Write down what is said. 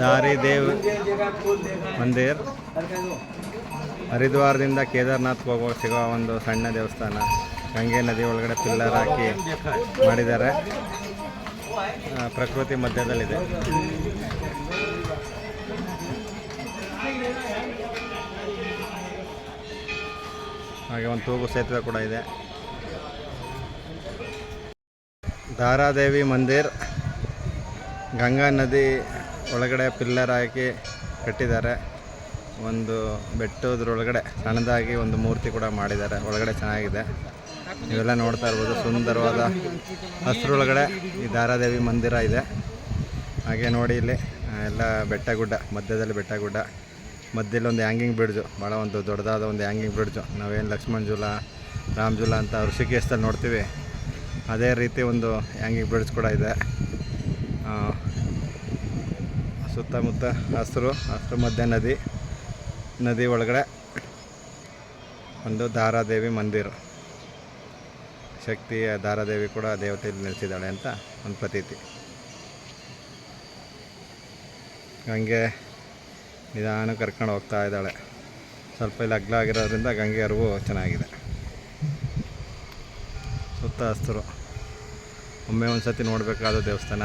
ದಾರಿ ದೇವ್ ಮಂದಿರ್. ಹರಿದ್ವಾರದಿಂದ ಕೇದಾರ್ನಾಥ್ಗೆ ಹೋಗೋ ಸಿಗೋ ಒಂದು ಸಣ್ಣ ದೇವಸ್ಥಾನ. ಗಂಗೆ ನದಿ ಒಳಗಡೆ ಪಿಲ್ಲರ್ ಹಾಕಿ ಮಾಡಿದ್ದಾರೆ. ಪ್ರಕೃತಿ ಮಧ್ಯದಲ್ಲಿದೆ. ಹಾಗೆ ಒಂದು ತೂಗು ಸೇತುವೆ ಕೂಡ ಇದೆ. ದಾರಾದೇವಿ ಮಂದಿರ್, ಗಂಗಾ ನದಿ ಒಳಗಡೆ ಪಿಲ್ಲರ್ ಹಾಕಿ ಕಟ್ಟಿದ್ದಾರೆ. ಒಂದು ಬೆಟ್ಟದ್ರೊಳಗಡೆ ಸಣ್ಣದಾಗಿ ಒಂದು ಮೂರ್ತಿ ಕೂಡ ಮಾಡಿದ್ದಾರೆ. ಒಳಗಡೆ ಚೆನ್ನಾಗಿದೆ. ನೀವೆಲ್ಲ ನೋಡ್ತಾ ಇರ್ಬೋದು, ಸುಂದರವಾದ ಹಸ್ರೊಳಗಡೆ ಈ ದಾರಾದೇವಿ ಮಂದಿರ ಇದೆ. ಹಾಗೆ ನೋಡಿ ಇಲ್ಲಿ ಎಲ್ಲ ಬೆಟ್ಟ ಗುಡ್ಡ ಮಧ್ಯದಲ್ಲಿ ಬೆಟ್ಟ ಗುಡ್ಡ ಮಧ್ಯದಲ್ಲಿ ಒಂದು ಹ್ಯಾಂಗಿಂಗ್ ಬ್ರಿಡ್ಜು ಭಾಳ ಒಂದು ದೊಡ್ಡದಾದ ಒಂದು ಹ್ಯಾಂಗಿಂಗ್ ಬ್ರಿಡ್ಜು. ನಾವೇನು ಲಕ್ಷ್ಮಣ್ ಜುಲ, ರಾಮ್ ಜುಲ ಅಂತ ಋಷಿಕೇಶದಲ್ಲಿ ನೋಡ್ತೀವಿ, ಅದೇ ರೀತಿ ಒಂದು ಹ್ಯಾಂಗಿಂಗ್ ಬ್ರಿಡ್ಜ್ ಕೂಡ ಇದೆ. ಸುತ್ತಮುತ್ತ ಹಸಿರು ಹಸಿರು ಮಧ್ಯ ನದಿ ನದಿ ಒಳಗಡೆ ಒಂದು ದಾರಾದೇವಿ ಮಂದಿರ. ಶಕ್ತಿಯ ದಾರಾದೇವಿ ಕೂಡ ದೇವತೆಯಲ್ಲಿ ನೆಲೆಸಿದ್ದಾಳೆ ಅಂತ ಒಂದು ಪ್ರತೀತಿ. ಗಂಗೆ ನಿಧಾನ ಕರ್ಕೊಂಡು ಹೋಗ್ತಾ ಇದ್ದಾಳೆ. ಸ್ವಲ್ಪ ಇಲ್ಲಿ ಅಗ್ಲ ಆಗಿರೋದ್ರಿಂದ ಗಂಗೆ ಅರಿವು ಚೆನ್ನಾಗಿದೆ. ಸುತ್ತ ಹಸ್ತರು ಒಮ್ಮೆ ಒಂದು ಸತಿ ನೋಡಬೇಕಾದ ದೇವಸ್ಥಾನ.